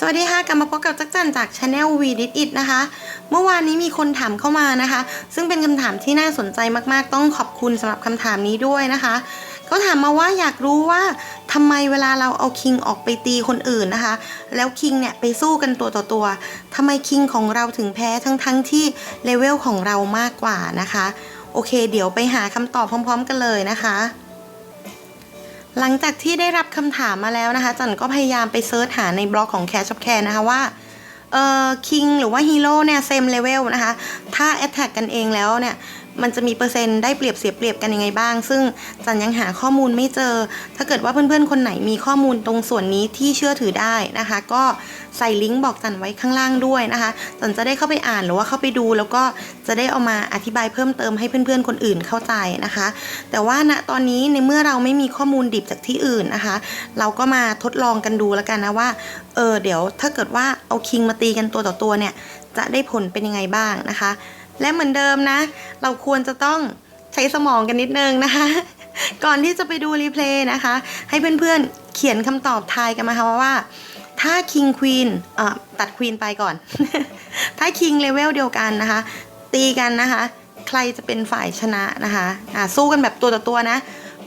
สวัสดีค่ะกลับมาพบกับจักจันจาก Channel v d i t It นะคะ เมื่อวานนี้มีคนถามเข้ามานะคะ ซึ่งเป็นคำถามที่น่าสนใจมากๆ ต้องขอบคุณสำหรับคำถามนี้ด้วยนะคะเขาถามมาว่าอยากรู้ว่าทำไมเวลาเราเอาคิงออกไปตีคนอื่นนะคะ แล้วคิงเนี่ยไปสู้กันตัวต่อตัวทำไมคิงของเราถึงแพ้ทั้งๆที่เลเวลของเรามากกว่านะคะ โอเค เดี๋ยวไปหาคำตอบพร้อม ๆ กันเลยนะคะ หลังจากที่ได้รับคำถามมาแล้วนะคะ จันก็พยายามไปเซิร์ชหาในบล็อกของ Cash of Care นะคะว่าเอ่อคิงหรือว่าฮีโร่เนี่ยเซมเลเวลนะคะ ถ้าแอตแทกกันเองแล้วเนี่ย มันจะมีเปอร์เซ็นต์ได้เปรียบเสียเปรียบกันยังไงบ้าง ซึ่งจันยังหาข้อมูลไม่เจอ ถ้าเกิดว่าเพื่อนๆคนไหนมีข้อมูลตรงส่วนนี้ที่เชื่อถือได้นะคะ ก็ใส่ลิงก์บอกจันไว้ข้างล่างด้วยนะคะจันจะได้เข้าไปอ่านหรือว่าเข้าไปดู แล้วก็จะได้เอามาอธิบายเพิ่มเติมให้เพื่อนๆคนอื่นเข้าใจนะคะ แต่ว่าณตอนนี้ในเมื่อเราไม่มีข้อมูลดิบจากที่อื่นนะคะ เราก็มาทดลองกันดูแล้วกันนะว่าเออเดี๋ยวถ้าเกิดว่าเอาคิงมาตีกันตัวต่อตัวเนี่ยจะได้ผลเป็นยังไงบ้างนะคะ และเหมือนเดิมนะ เราควรจะต้องใช้สมองกันนิดนึงนะคะ ก่อนที่จะไปดูรีเพลย์นะคะ ให้เพื่อนๆเขียนคำตอบทายกันมาค่ะว่า ถ้าคิงควีนอะตัดควีนไปก่อน ถ้าคิงเลเวลเดียวกันนะคะ ตีกันนะคะ ใครจะเป็นฝ่ายชนะนะคะอะสู้กันแบบตัวต่อตัวนะ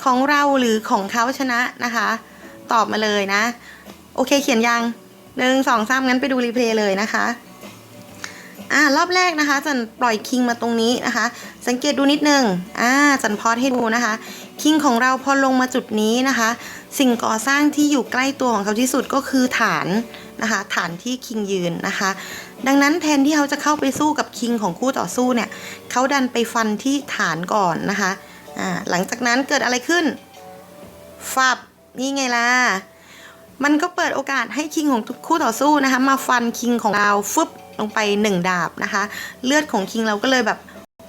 ของเราหรือของเขาชนะนะคะ ตอบมาเลยนะ โอเคเขียนยังหนึ่งสองสามงั้นไปดูรีเพลย์เลยนะคะ อ่ารอบแรกนะคะจันปล่อยคิงมาตรงนี้นะคะ สังเกตดูนิดนึงอ่าจันพอดให้ดูนะคะ คิงของเราพอลงมาจุดนี้นะคะ สิ่งก่อสร้างที่อยู่ใกล้ตัวของเขาที่สุดก็คือฐานนะคะ ฐานที่คิงยืนนะคะ ดังนั้นแทนที่เขาจะเข้าไปสู้กับคิงของคู่ต่อสู้เนี่ยเขาดันไปฟันที่ฐานก่อนนะคะอ่าหลังจากนั้นเกิดอะไรขึ้น ฟับนี่ไงล่ะ มันก็เปิดโอกาสให้คิงของคู่ต่อสู้นะคะ มาฟันคิงของเราฟึบลงไปหนึ่งดาบนะคะ เลือดของคิงเราก็เลยแบบ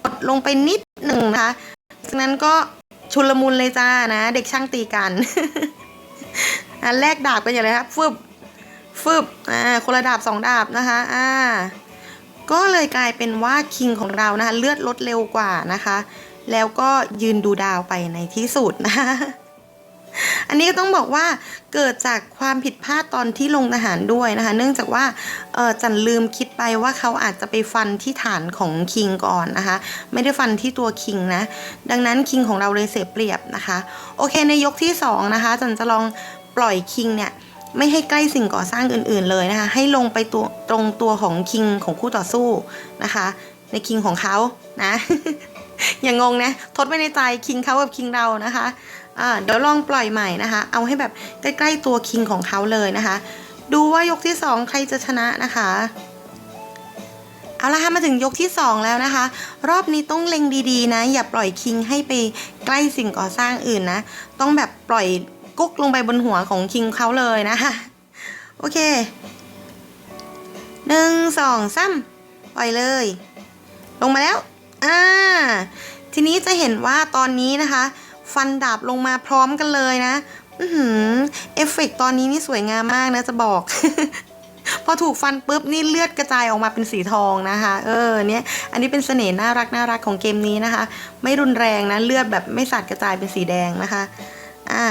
ลดลงไปนิดหนึ่งนะคะจากนั้นก็ชุลมุนเลยจ้านะ เด็กช่างตีกันอันแรกดาบกันอย่างไรครับฟึบฟึบอ่าคนละดาบสองดาบนะคะอ่าก็เลยกลายเป็นว่าคิงของเรานะคะ เลือดลดเร็วกว่านะคะ แล้วก็ยืนดูดาวไปในที่สุดนะคะ อันนี้ก็ต้องบอกว่าเกิดจากความผิดพลาดตอนที่ลงทหารด้วยนะคะ เนื่องจากว่าจันลืมคิดไปว่าเขาอาจจะไปฟันที่ฐานของคิงก่อนนะคะ ไม่ได้ฟันที่ตัวคิงนะ ดังนั้นคิงของเราเลยเสียเปรียบนะคะ โอเคในยกที่สองนะคะ จันจะลองปล่อยคิงเนี่ยไม่ให้ใกล้สิ่งก่อสร้างอื่น ๆเลยนะคะ ให้ลงไปตัวตรงตัวของคิงของคู่ต่อสู้นะคะ ในคิงของเขานะ อย่างงงนะ ทดไว้ในใจคิงเขากับคิงเรานะคะ อ่าเดี๋ยวลองปล่อยใหม่นะคะ เอาให้แบบใกล้ๆตัวคิงของเขาเลยนะคะ ดูว่ายกที่สองใครจะชนะนะคะเอาละค่ะมาถึงยกที่สองแล้วนะคะ รอบนี้ต้องเล็งดีๆ นะ อย่าปล่อยคิงให้ไปใกล้สิ่งก่อสร้างอื่นนะ ต้องแบบปล่อยกุ๊กลงไปบนหัวของคิงเขาเลยนะคะ โอเคหนึ่งสองสามปล่อยเลย ลงมาแล้วอ่าทีนี้จะเห็นว่าตอนนี้นะคะ ฟันดาบลงมาพร้อมกันเลยนะอือเอฟเฟกต์ตอนนี้นี่สวยงามมากนะจะบอก พอถูกฟันปุ๊บนี่เลือดกระจายออกมาเป็นสีทองนะคะ เออเนี่ยอันนี้เป็นเสน่ห์น่ารักน่ารักของเกมนี้นะคะ ไม่รุนแรงนะเลือดแบบไม่สาดกระจายเป็นสีแดงนะคะอ่า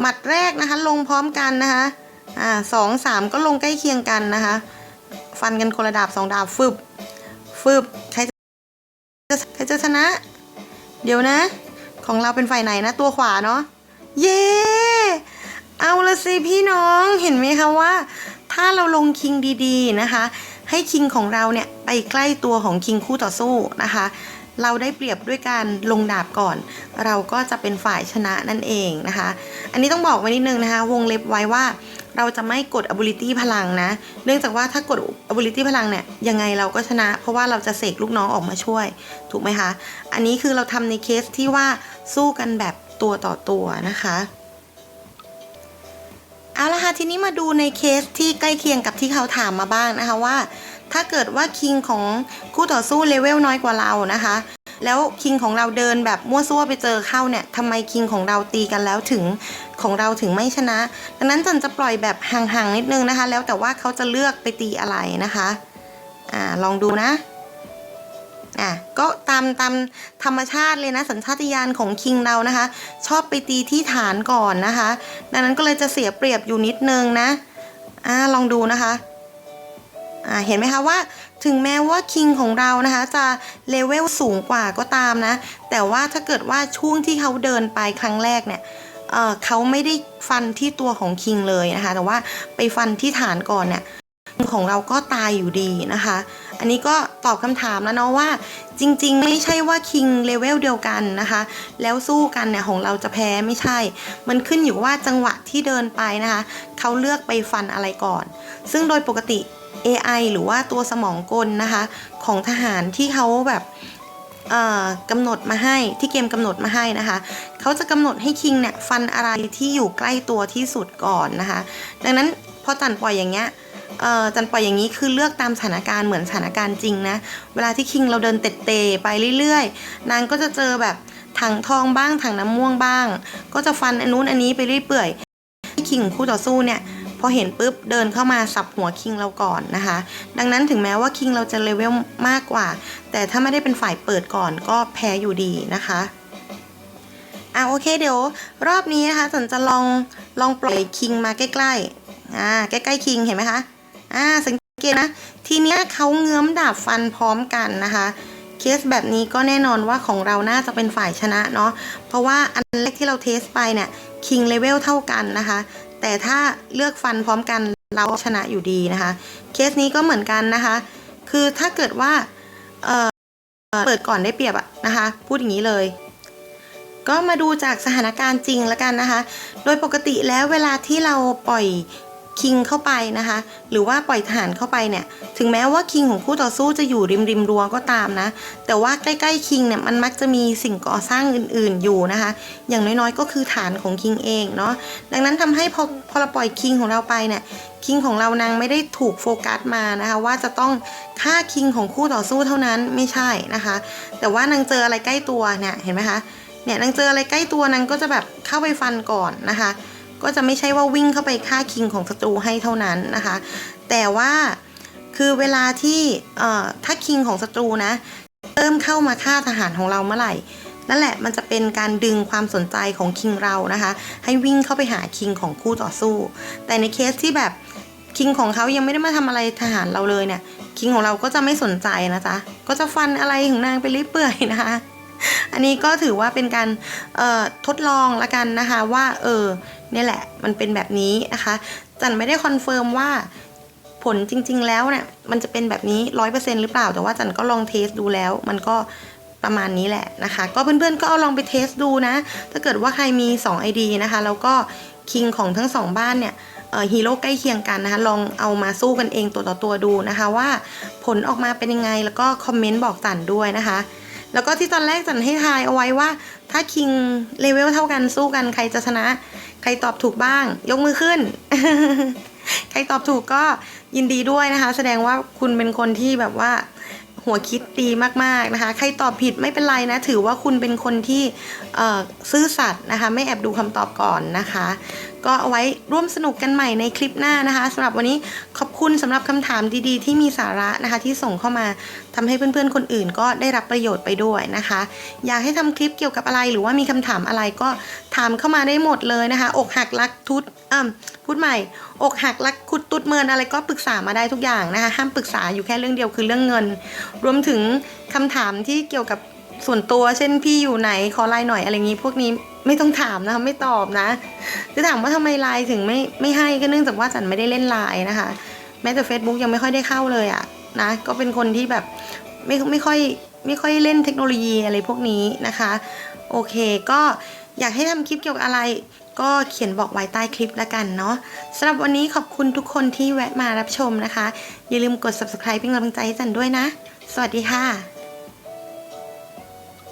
หมัดแรกนะคะลงพร้อมกันนะคะอ่าสองสามก็ลงใกล้เคียงกันนะคะ ฟันกันคนละดาบสองดาบฟึบฟึบใครจะใครจะชนะ เดี๋ยวนะ ของเราเป็นฝ่ายไหนนะ ตัวขวาเนาะ เย้เอาละสิพี่น้องเห็นไหมคะว่า ถ้าเราลงคิงดีๆนะคะ ให้คิงของเราเนี่ยไปใกล้ตัวของคิงคู่ต่อสู้นะคะ เราได้เปรียบด้วยการลงดาบก่อน เราก็จะเป็นฝ่ายชนะนั่นเองนะคะ อันนี้ต้องบอกไว้นิดนึงนะคะ วงเล็บไว้ว่า เราจะไม่กด ability พลังนะ เนื่องจากว่าถ้ากด ability พลังเนี่ยยังไงเราก็ชนะ เพราะว่าเราจะเสกลูกน้องออกมาช่วย ถูกไหมคะ อันนี้คือเราทำในเคสที่ว่าสู้กันแบบตัวต่อตัวนะคะ เอาละค่ะทีนี้มาดูในเคสที่ใกล้เคียงกับที่เขาถามมาบ้างนะคะว่า ถ้าเกิดว่าคิงของคู่ต่อสู้เลเวลน้อยกว่าเรานะคะ แล้วคิงของเราเดินแบบมั่วซั่วไปเจอเข้าเนี่ยทำไมคิงของเราตีกันแล้วถึงของเราถึงไม่ชนะ ดังนั้นจันจะปล่อยแบบห่างๆนิดนึงนะคะ แล้วแต่ว่าเขาจะเลือกไปตีอะไรนะคะอ่าลองดูนะอะก็ตามตามธรรมชาติเลยนะ สัญชาตญาณของคิงเรานะคะ ชอบไปตีที่ฐานก่อนนะคะ ดังนั้นก็เลยจะเสียเปรียบอยู่นิดนึงนะอ่าลองดูนะคะอ่าเห็นไหมคะว่า ถึงแม้ว่าคิงของเรานะคะจะเลเวลสูงกว่าก็ตามนะ แต่ว่าถ้าเกิดว่าช่วงที่เขาเดินไปครั้งแรกเนี่ยเเขาไม่ได้ฟันที่ตัวของคิงเลยนะคะ แต่ว่าไปฟันที่ฐานก่อนเนี่ยของเราก็ตายอยู่ดีนะคะ อันนี้ก็ตอบคำถามแล้วเนาะว่า จริง ๆ ไม่ใช่ว่าคิงเลเวลเดียวกันนะคะ แล้วสู้กันเนี่ยของเราจะแพ้ไม่ใช่ มันขึ้นอยู่ว่าจังหวะที่เดินไปนะคะ เขาเลือกไปฟันอะไรก่อน ซึ่งโดยปกติ AI หรือว่าตัวสมองกลนะคะ ของทหารที่เขาแบบกำหนดมาให้ที่เกมกำหนดมาให้นะคะเขาจะกำหนดให้คิงเนี่ยฟันอะไรที่อยู่ใกล้ตัวที่สุดก่อนนะคะ ดังนั้นพอจันปล่อยอย่างเงี้ยจันปล่อยอย่างนี้คือเลือกตามสถานการณ์เหมือนสถานการณ์จริงนะ เวลาที่คิงเราเดินเตะเตะไปเรื่อยๆ นางก็จะเจอแบบถังทองบ้างถังน้ำม่วงบ้าง ก็จะฟันอันนู้นอันนี้ไปเรื่อยเปื่อยที่คิงคู่ต่อสู้เนี่ย อเห็นปุ๊บเดินเข้ามาสับหัวคิงเราก่อนนะคะ ดังนั้นถึงแม้ว่าคิงเราจะเลเวลมากกว่า แต่ถ้าไม่ได้เป็นฝ่ายเปิดก่อนก็แพ้อยู่ดีนะคะอะโอเคเดี๋ยวรอบนี้นะคะสันจะลองลองปล่อยคิงมาใกล้ๆอ่าใกล้ๆคิงเห็นไหมคะอ่าสังเกตนะทีเนี้ยเขาเงื้อมดาบฟันพร้อมกันนะคะเคสแบบนี้ก็แน่นอนว่าของเราน่าจะเป็นฝ่ายชนะเนาะเพราะว่าอันแรกที่เราเทสไปเนี่ยคิงเลเวลเท่ากันนะคะ แต่ถ้าเลือกฟันพร้อมกันเราชนะอยู่ดีนะคะ เคสนี้ก็เหมือนกันนะคะ คือถ้าเกิดว่าเเปิดก่อนได้เปรียบอะนะคะ พูดอย่างนี้เลย ก็มาดูจากสถานการณ์จริงแล้วกันนะคะ โดยปกติแล้วเวลาที่เราปล่อย คิงเข้าไปนะคะ หรือว่าปล่อยทหารเข้าไปเนี่ย ถึงแม้ว่าคิงของคู่ต่อสู้จะอยู่ริมริมรั้วก็ตามนะ แต่ว่าใกล้ๆคิงเนี่ยมันมักจะมีสิ่งก่อสร้างอื่นๆอยู่นะคะ อย่างน้อยๆก็คือฐานของคิงเองเนาะ ดังนั้นทำให้พอพอเราปล่อยคิงของเราไปเนี่ย คิงของเรานางไม่ได้ถูกโฟกัสมานะคะว่าจะต้องฆ่าคิงของคู่ต่อสู้เท่านั้นไม่ใช่นะคะ แต่ว่านางเจออะไรใกล้ตัวเนี่ยเห็นไหมคะ เนี่ยนางเจออะไรใกล้ตัวนางก็จะแบบเข้าไปฟันก่อนนะคะ ก็จะไม่ใช่ว่าวิ่งเข้าไปฆ่าคิงของศัตรูให้เท่านั้นนะคะ แต่ว่าคือเวลาที่ถ้าคิงของศัตรูนะเริ่มเข้ามาฆ่าทหารของเราเมื่อไหร่นั่นแหละมันจะเป็นการดึงความสนใจของคิงเรานะคะ ให้วิ่งเข้าไปหาคิงของคู่ต่อสู้ แต่ในเคสที่แบบคิงของเขายังไม่ได้มาทำอะไรทหารเราเลยเนี่ยคิงของเราก็จะไม่สนใจนะจ๊ะก็จะฟันอะไรของนางไปเรื่อยเปื่อยนะคะ อันนี้ก็ถือว่าเป็นการทดลองละกันนะคะว่าเออ นี่แหละ มันเป็นแบบนี้นะคะ จันไม่ได้คอนเฟิร์มว่าผลจริง ๆ แล้วเนี่ยมันจะเป็นแบบนี้ร้อยเปอร์เซ็นหรือเปล่า แต่ว่าจันก็ลองเทสดูแล้ว มันก็ประมาณนี้แหละนะคะ ก็เพื่อนๆก็เอาลองไปเทสดูนะ ถ้าเกิดว่าใครมี 2 ID นะคะ แล้วก็คิงของทั้งสองบ้านเนี่ยฮีโร่ใกล้เคียงกันนะคะ ลองเอามาสู้กันเองตัวต่อตัวดูนะคะ ว่าผลออกมาเป็นยังไงแล้วก็คอมเมนต์บอกจันด้วยนะคะ แล้วก็ที่ตอนแรกจันให้ทายเอาไว้ว่า ถ้าคิงเลเวลเท่ากันสู้กันใครจะชนะ ใครตอบถูกบ้าง ยกมือขึ้น ใครตอบถูกก็ยินดีด้วยนะคะ แสดงว่าคุณเป็นคนที่แบบว่าหัวคิดดีมากๆนะคะ ใครตอบผิดไม่เป็นไรนะ ถือว่าคุณเป็นคนที่ซื่อสัตย์นะคะ ไม่แอบดูคำตอบก่อนนะคะ ก็เอาไว้ร่วมสนุกกันใหม่ในคลิปหน้านะคะสำหรับวันนี้ขอบคุณสำหรับคำถามดีๆ ที่มีสาระนะคะ ที่ส่งเข้ามาทำให้เพื่อนๆคนอื่น ก็ได้รับประโยชน์ไปด้วยนะคะ อยากให้ทำคลิปเกี่ยวกับอะไรหรือว่ามีคำถามอะไรก็ถามเข้ามาได้หมดเลยนะคะ อกหักรักทุดอ่าพูดใหม่ อกหักรักคุดตุดเมินอะไรก็ปรึกษามาได้ทุกอย่างนะคะ ห้ามปรึกษาอยู่แค่เรื่องเดียวคือเรื่องเงิน รวมถึงคำถามที่เกี่ยวกับ ส่วนตัวเช่นพี่อยู่ไหนขอไลน์หน่อยอะไรงี้ พวกนี้ไม่ต้องถามนะคะไม่ตอบนะจะถามว่าทำไมไลน์ถึงไม่ไม่ให้ก็เนื่องจากว่าจันไม่ได้เล่นไลน์นะคะ แม้แต่ Facebook ยังไม่ค่อยได้เข้าเลยอะนะก็เป็นคนที่แบบไม่ไม่ค่อยไม่ค่อยเล่นเทคโนโลยีอะไรพวกนี้นะคะ โอเคก็อยากให้ทำคลิปเกี่ยวกับอะไรก็เขียนบอกไว้ใต้คลิปแล้วกันเนาะสำหรับวันนี้ขอบคุณทุกคนที่แวะมารับชมนะคะ อย่าลืมกด subscribe เป็นกำลังใจให้จันด้วยนะ สวัสดีค่ะ